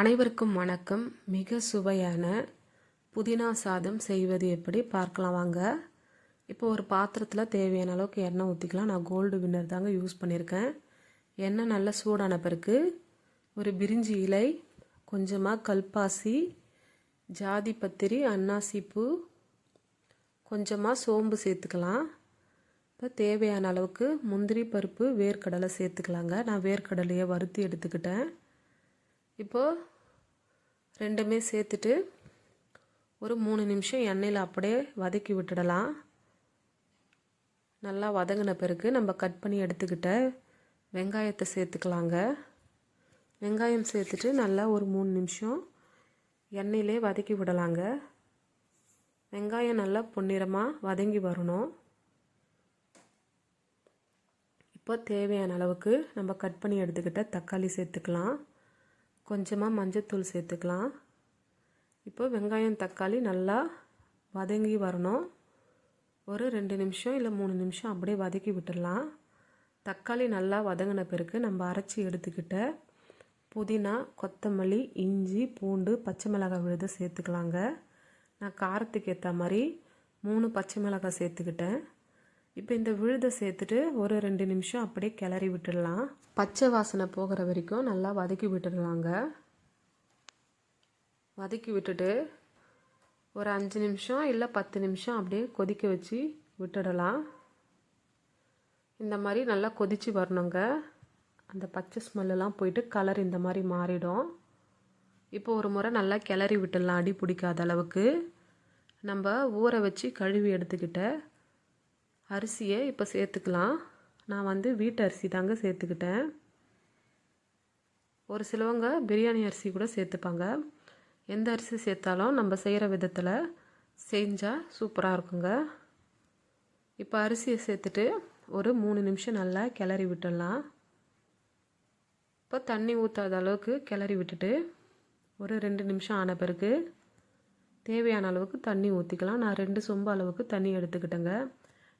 அனைவருக்கும் வணக்கம். மிக சுவையான புதினா சாதம் செய்வது எப்படி? பார்க்கலாம் வாங்க. இப்போ ஒரு பாத்திரத்தில் தேவையான அளவுக்கு எண்ணெய் ஊற்றிக்கலாம் நான் கோல்டு வின்னர் தாங்க யூஸ் பண்ணியிருக்கேன் எண்ணெய் நல்லா சூடான பிறகு ஒரு பிரிஞ்சி இலை கொஞ்சமாக கல்பாசி ஜாதி பத்திரி அன்னாசிப்பூ கொஞ்சமாக சோம்பு சேர்த்துக்கலாம். இப்போ தேவையான அளவுக்கு முந்திரி பருப்பு வேர்க்கடலை சேர்த்துக்கலாங்க. நான் வேர்க்கடலையை வறுத்து எடுத்துக்கிட்டேன். இப்போது ரெண்டுமே சேர்த்துட்டு ஒரு மூணு நிமிஷம் எண்ணெயில் அப்படியே வதக்கி விட்டுடலாம். நல்லா வதங்கின பிறகு நம்ம கட் பண்ணி எடுத்துக்கிட்ட வெங்காயத்தை சேர்த்துக்கலாங்க. வெங்காயம் சேர்த்துட்டு நல்லா ஒரு மூணு நிமிஷம் எண்ணெயிலே வதக்கி விடலாங்க. வெங்காயம் நல்லா பொன்னிறமாக வதங்கி வரணும். இப்போ தேவையான அளவுக்கு நம்ம கட் பண்ணி எடுத்துக்கிட்ட தக்காளி சேர்த்துக்கலாம். கொஞ்சமாக மஞ்சத்தூள் சேர்த்துக்கலாம். இப்போ வெங்காயம் தக்காளி நல்லா வதங்கி வரணும். ஒரு ரெண்டு நிமிஷம் இல்லை மூணு நிமிஷம் அப்படியே வதக்கி விட்டுடலாம் தக்காளி நல்லா வதங்கின பிறகு நம்ம அரைச்சி எடுத்துக்கிட்ட புதினா கொத்தமல்லி இஞ்சி பூண்டு பச்சை மிளகாய் விழுது சேர்த்துக்கலாங்க. நான் காரத்துக்கு ஏற்ற மாதிரி மூணு பச்சை மிளகாய் சேர்த்துக்கிட்டேன். இப்போ இந்த விழுதை சேர்த்துட்டு ஒரு ரெண்டு நிமிஷம் அப்படியே கிளறி விட்டுடலாம். பச்சை வாசனை போகிற வரைக்கும் நல்லா வதக்கி விட்டுடலாங்க. வதக்கி விட்டுட்டு ஒரு அஞ்சு நிமிஷம் இல்லை பத்து நிமிஷம் அப்படியே கொதிக்க வச்சு விட்டுடலாம். இந்த மாதிரி நல்லா கொதித்து வரணுங்க. அந்த பச்சை ஸ்மெல்லாம் போயிட்டு கலர் இந்த மாதிரி மாறிடும். இப்போ ஒரு முறை நல்லா கிளறி விட்டுடலாம் அடி பிடிக்காத அளவுக்கு. நம்ம ஊற வச்சு கழுவி எடுத்துக்கிட்ட அரிசியை இப்போ சேர்த்துக்கலாம். நான் வந்து வீட்டு அரிசி தாங்க சேர்த்துக்கிட்டேன். ஒரு சிலவங்க பிரியாணி அரிசி கூட சேர்த்துப்பாங்க. எந்த அரிசி சேர்த்தாலும் நம்ம செய்கிற விதத்தில் செஞ்சால் சூப்பராக இருக்குங்க. இப்போ அரிசியை சேர்த்துட்டு ஒரு மூணு நிமிஷம் நல்லா கிளறி விட்டுடலாம். இப்போ தண்ணி ஊற்றாத அளவுக்கு கிளறி விட்டுட்டு ஒரு ரெண்டு நிமிஷம் ஆன பிறகு தேவையான அளவுக்கு தண்ணி ஊற்றிக்கலாம் நான் ரெண்டு சொம்பு அளவுக்கு தண்ணி எடுத்துக்கிட்டேங்க.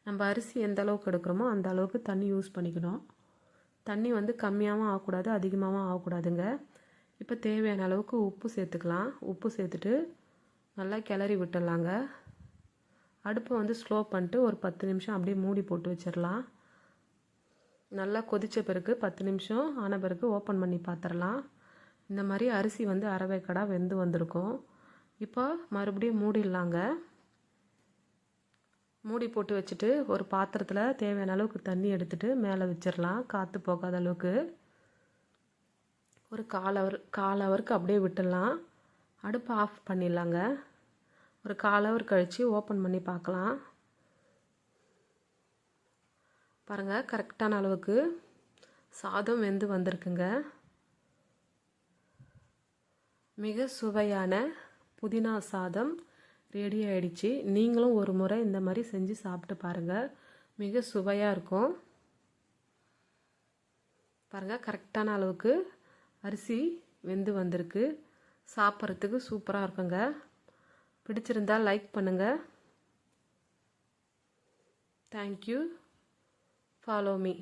நம்ம அரிசி எந்த அளவுக்கு எடுக்கிறோமோ அந்த அளவுக்கு தண்ணி யூஸ் பண்ணிக்கணும். தண்ணி வந்து கம்மியாகவும் ஆகக்கூடாது அதிகமாகவும் ஆகக்கூடாதுங்க. இப்போ தேவையான அளவுக்கு உப்பு சேர்த்துக்கலாம். உப்பு சேர்த்துட்டு நல்லா கிளறி விட்டுடலாங்க. அடுப்பை வந்து ஸ்லோ பண்ணிட்டு ஒரு பத்து நிமிஷம் அப்படியே மூடி போட்டு வச்சிடலாம். நல்லா கொதித்த பிறகு பத்து நிமிஷம் ஆன பிறகு ஓப்பன் பண்ணி பார்த்துடலாம் இந்த மாதிரி அரிசி வந்து அரவைக்கடா வெந்து வந்திருக்கும். இப்போ மறுபடியும் மூடிடலாங்க. மூடி போட்டு வச்சுட்டு ஒரு பாத்திரத்தில் தேவையான அளவுக்கு தண்ணி எடுத்துகிட்டு மேலே வச்சிடலாம் காற்று போகாத அளவுக்கு. ஒரு கால் ஹவர் கால் ஹவருக்கு அப்படியே விட்டுடலாம். அடுப்பை ஆஃப் பண்ணிடலாங்க. ஒரு கால் ஹவர் கழித்து ஓப்பன் பண்ணி பார்க்கலாம். பாருங்கள் கரெக்டான அளவுக்கு சாதம் வெந்து வந்திருக்குங்க. மிக சுவையான புதினா சாதம். ரெடி ஆகிடுச்சு நீங்களும் ஒரு முறை இந்த மாதிரி செஞ்சு சாப்பிட்டு பாருங்கள் மிக சுவையாக இருக்கும். பாருங்கள் கரெக்டான அளவுக்கு அரிசி வெந்து வந்திருக்கு. சாப்பிட்றதுக்கு சூப்பராக இருக்குங்க. பிடிச்சிருந்தால் லைக் பண்ணுங்கள் தேங்க்யூ ஃபாலோ மீ